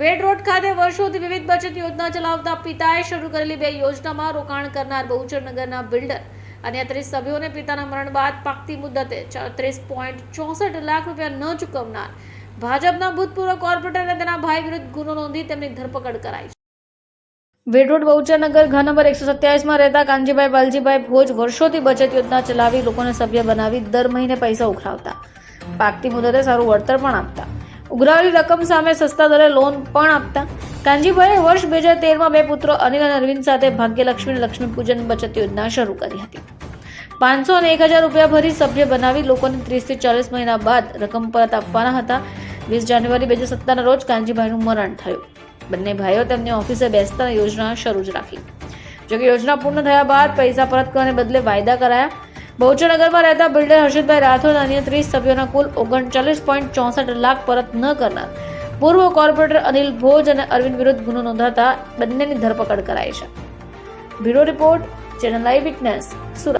વેડ road ખાતે વર્ષોથી વિવિધ બચત યોજના ચલાવતા પિતાએ શરૂ કરેલી બે યોજનામાં રોકાણ કરનાર બહુચર નગરના બિલ્ડર અને ત્રીસ સભ્યોને પિતાના મરણ બાદ પાકતી મુદ્દતે ચોત્રીસ પોઈન્ટ ચોસઠ લાખ રૂપિયા ન ચૂકવનાર ભાજપના ભૂતપૂર્વ કોર્પોરેટર અને તેના ભાઈ વિરુદ્ધ ગુનો નોંધી તેમની ધરપકડ કરાઈ છે. વેડરોડ બહુચરનગર ઘર નંબર એકસો સત્યાવીસમાં રહેતા કાનજીભાઈ બાલજીભાઈ ભોજ વર્ષોથી બચત યોજના ચલાવી લોકોને સભ્ય બનાવી દર મહિને પૈસા ઉઘરાવતા. પાકતી મુદતે સારું વળતર પણ આપતા. ઉઘરાવેલી રકમ સામે સસ્તા દરે લોન પણ આપતા. કાનજીભાઈએ વર્ષ બે હજાર તેરમાં બે પુત્રો અનિલ અને અરવિંદ સાથે ભાગ્યલક્ષ્મી લક્ષ્મી પૂજન બચત યોજના શરૂ કરી હતી. પાંચસો અને એક હજાર રૂપિયા ભરી સભ્ય બનાવી લોકોને ત્રીસથી ચાલીસ મહિના બાદ રકમ પરત આપવાના હતા. વીસ જાન્યુઆરી બે હજાર સત્તરના રોજ કાનજીભાઈનું મરણ થયું. બંને ભાઈઓ તેમની ઓફિસે બેસતા યોજના શરૂ જ રાખી. જોકે યોજના પૂર્ણ થયા બાદ પૈસા પરત કરવાને બદલે વાયદા કરાયા. બહુચરનગરમાં રહેતા બિલ્ડર હર્ષદભાઈ રાઠોડ અને અન્ય ત્રીસ સભ્યોના કુલ ઓગણચાલીસ પોઈન્ટ ચોસઠ લાખ પરત ન કરનાર પૂર્વ કોર્પોરેટર અનિલ ભોજ અને અરવિંદ વિરુદ્ધ ગુનો નોંધાતા બંનેની ધરપકડ કરાઈ છે. Bureau report, channel live witness, Surat.